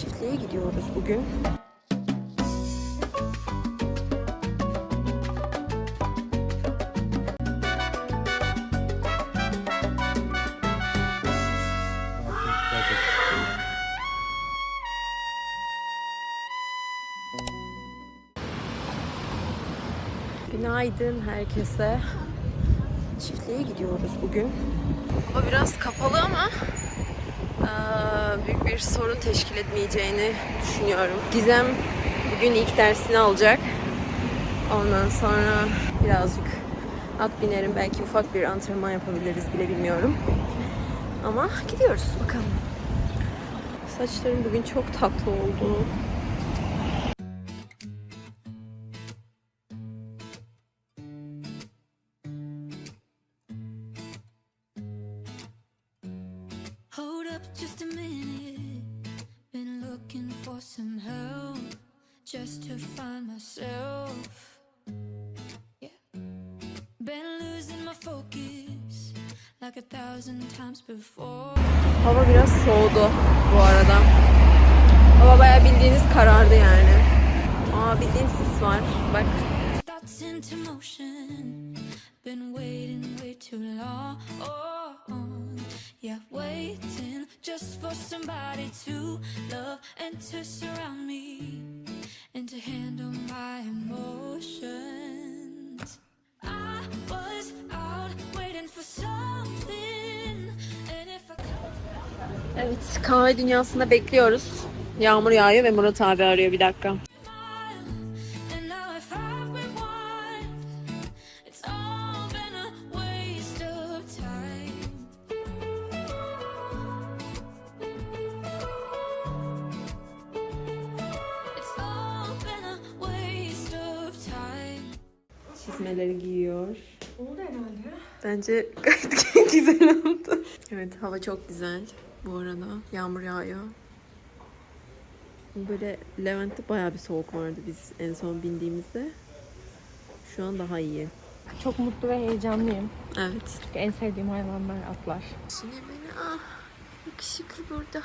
Çiftliğe gidiyoruz bugün. Günaydın herkese. Çiftliğe gidiyoruz bugün. Hava biraz kapalı ama büyük bir sorun teşkil etmeyeceğini düşünüyorum. Gizem bugün ilk dersini alacak. Ondan sonra birazcık at binerim. Belki ufak bir antrenman yapabiliriz bile bilmiyorum. Ama gidiyoruz bakalım. Saçlarım bugün çok tatlı oldu. For some help just to find myself. Yeah. Been losing my focus like a thousand times before. Hava biraz soğudu bu arada. Hava bayağı bildiğiniz karardı yani. Aa bildiğin sis var. Bak. Been waiting way too long. Waiting just for somebody to love and to surround me and to handle my emotions. I was out waiting for something, and if I Evet kahve dünyasında bekliyoruz. Yağmur yağıyor ve Murat abi arıyor bir dakika. Çizmeleri giyiyor. Oldu herhalde. Bence gayet güzel oldu. Evet hava çok güzel bu arada. Yağmur yağıyor. Böyle Levent'te bayağı bir soğuk vardı biz en son bindiğimizde. Şu an daha iyi. Çok mutlu ve heyecanlıyım. Evet. Çünkü en sevdiğim hayvanlar atlar. Şimdi beni ah yakışıklı burada.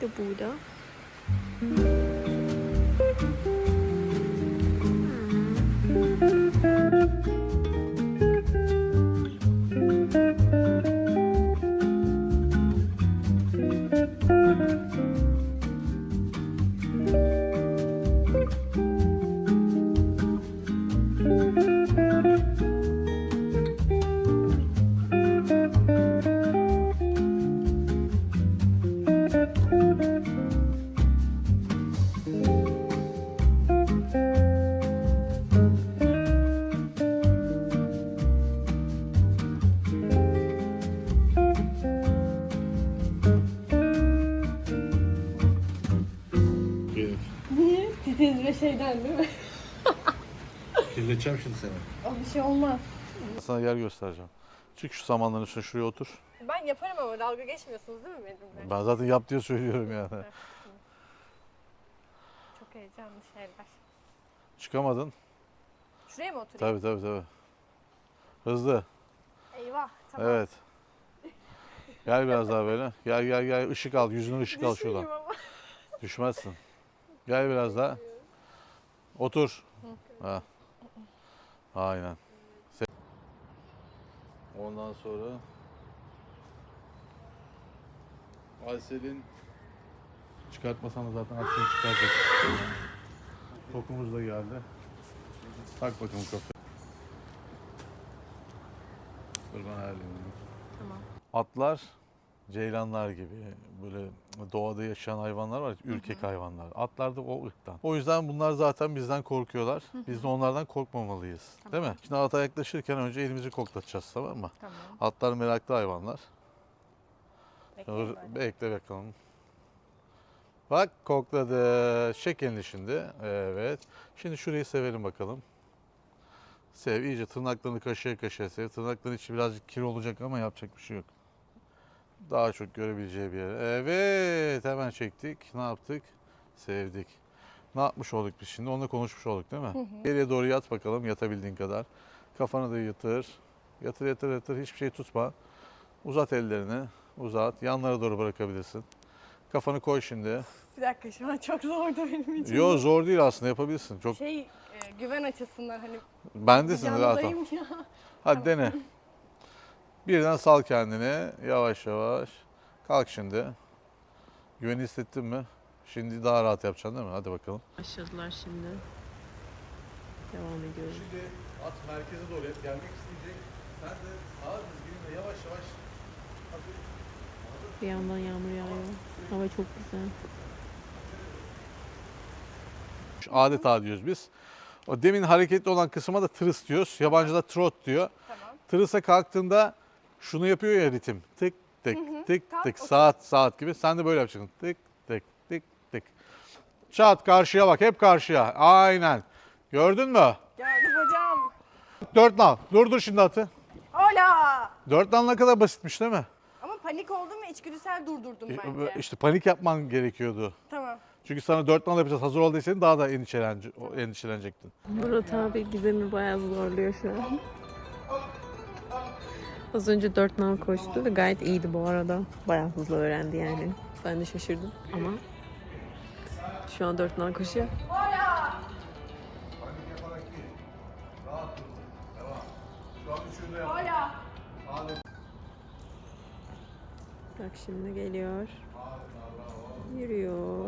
De burada. Mm-hmm. Gelir. Niye? Titiz ve şeyden değil mi? Kirleteceğim şimdi seni. O bir şey olmaz. Sana yer göstereceğim. Çık şu samanların üstüne şuraya otur. Ben yaparım ama dalga geçmiyorsunuz değil mi benimle? Ben zaten yap diye söylüyorum yani. Çok heyecanlı şeyler. Çıkamadın. Şuraya mı oturayım? Tabii tabii tabii. Hızlı. Eyvah. Tamam. Evet. Gel biraz daha böyle. Gel gel gel. Işık al. Yüzüne ışık al şuradan. ama. Düşmezsin. Gel biraz daha. Otur. Ha. Aynen. Ondan sonra Aysel'in çıkartmasan da zaten Aysel'in çıkaracak. Tokumuz da geldi. Tak bakalım kafaya. Dur ben ayarlayayım. Tamam. Atlar ceylanlar gibi böyle doğada yaşayan hayvanlar var, ürkek hayvanlar. Atlar da o ırktan. O yüzden bunlar zaten bizden korkuyorlar. Biz de onlardan korkmamalıyız. Değil mi? Şimdi ata yaklaşırken önce elimizi koklatacağız tamam mı? Tamam. Atlar meraklı hayvanlar. Böyle. Bekle bakalım. Bak kokladı. Çek elini şimdi. Evet. Şimdi şurayı sevelim bakalım. Sev. iyice tırnaklarını kaşıya kaşıya sev. Tırnakların içi birazcık kir olacak ama yapacak bir şey yok. Daha çok görebileceği bir yere. Evet. Hemen çektik. Ne yaptık? Sevdik. Ne yapmış olduk biz şimdi? Onunla konuşmuş olduk değil mi? Geriye doğru yat bakalım yatabildiğin kadar. Kafanı da yatır. Yatır yatır yatır. Hiçbir şey tutma. Uzat ellerini. Uzat. Yanlara doğru bırakabilirsin. Kafanı koy şimdi. Bir dakika şu an çok zordu benim için. Yo zor değil aslında yapabilirsin. Çok Şey e, güven açısından hani bendesin rahat ol. yandayım ya. Hadi dene. Birden sal kendini. Yavaş yavaş. Kalk şimdi. Güveni hissettin mi? Şimdi daha rahat yapacaksın değil mi? Hadi bakalım. Başladılar şimdi. Devam ediyoruz. Şimdi at merkeze doğru hep gelmek isteyecek. Sen de sağ dizginle yavaş yavaş Bir yandan yağmur yağıyor. Hava çok güzel. adeta diyoruz biz. O demin hareketli olan kısma da tırıs diyoruz. Yabancıda trot diyor. Tamam. Tırısa kalktığında şunu yapıyor ya ritim. Tık tık tık Tak, tık okey. saat saat gibi. Sen de böyle yapacaksın. Tık tık tık tık. Çat karşıya bak hep karşıya. Aynen. Gördün mü? Geldim hocam. Dört nal. Durdur şimdi atı. Ola! Dört nal ne kadar basitmiş değil mi? Ama panik oldum ve içgüdüsel durdurdum E, bence. İşte panik yapman gerekiyordu. Tamam. Çünkü sana dört nal yapacağız. Hazır ol deseydin daha da endişelence, o- endişelenecektin. Murat abi Gizem'i bayağı zorluyor şu an. Az önce 4 nal koştu ve gayet iyiydi bu arada. Bayağı hızlı öğrendi yani. Ben de şaşırdım ama şu an 4 nal koşuyor. Bak şimdi geliyor. Yürüyor.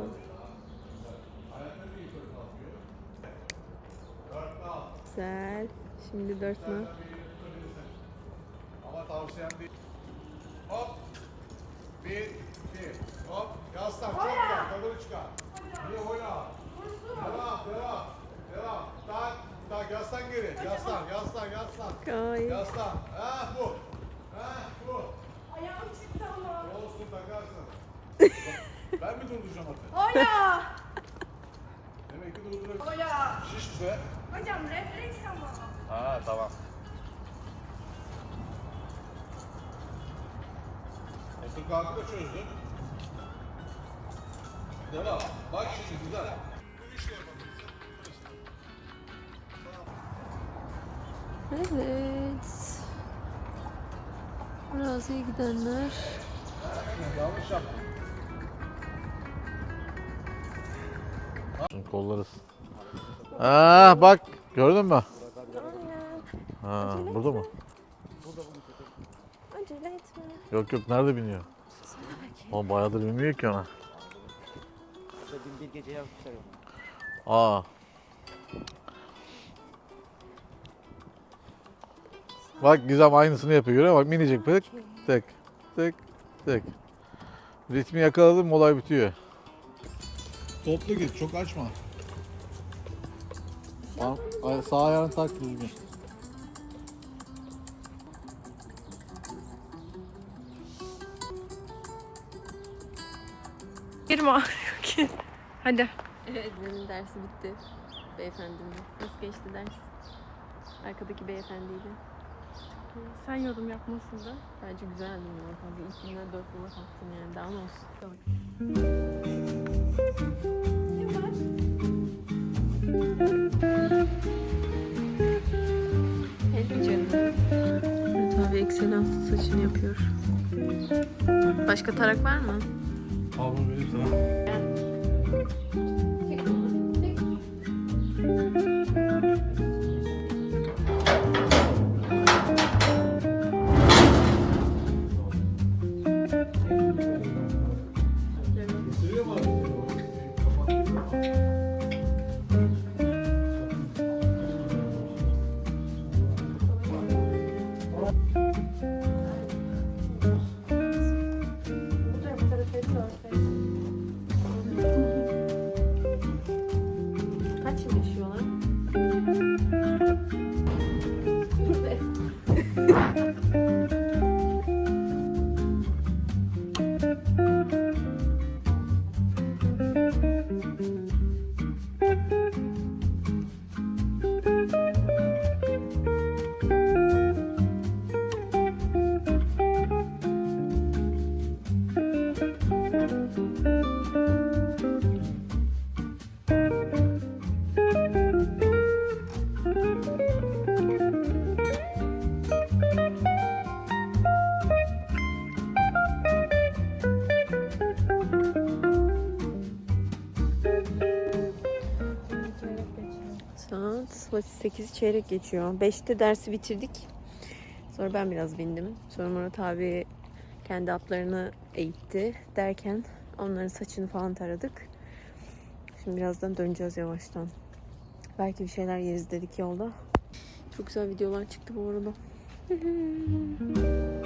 Güzel. Şimdi 4 nal. Tavsiyem değil. Hop. Bir, iki, hop. Yaslan, çok güzel. Kafanı çıkar. İyi oyna. Devam, devam. Devam. Tak, tak. Yaslan geri. Yaslan, yaslan, yaslan. Gayet. Yaslan. Ha bu. Ha bu. Ayağım çıktı ama. Olsun takarsın. ben mi durduracağım atı? Ola! Demek ki durdurabilirsin. Ola! Şiş bize. Hocam refleks ama. Ha tamam. Otur kalkı da çözdün. Devam. Bak şimdi güzel. Evet. Araziye gidenler. Yanlış yaptın. Kolları. Aa bak gördün mü? Ha, burada mı? Acele etme. Yok yok nerede biniyor? O bayağıdır binmiyor ki ona. İşte dün bir gece yapmışlar ya. Aa. Bak Gizem aynısını yapıyor görüyor musun? Bak minicik tık tık tık tık. Ritmi yakaladın mı olay bitiyor. Toplu git çok açma. Sağ ayağını tak düzgün. Ki. Hadi. Evet benim dersi bitti. Beyefendinin. Nasıl geçti ders? Arkadaki beyefendiydi. Sen yorum yapmasın da. Bence güzeldi abi. İlk günden 4 numara kalktın yani. Daha ne olsun? Hello canım. Murat abi Excellence saçını yapıyor. Başka tarak var mı? Bunu vereyim sana. Saat 8 çeyrek geçiyor. 5'te dersi bitirdik. Sonra ben biraz bindim. Sonra Murat abi kendi atlarını eğitti derken onların saçını falan taradık. Şimdi birazdan döneceğiz yavaştan. Belki bir şeyler yeriz dedik yolda. Çok güzel videolar çıktı bu arada.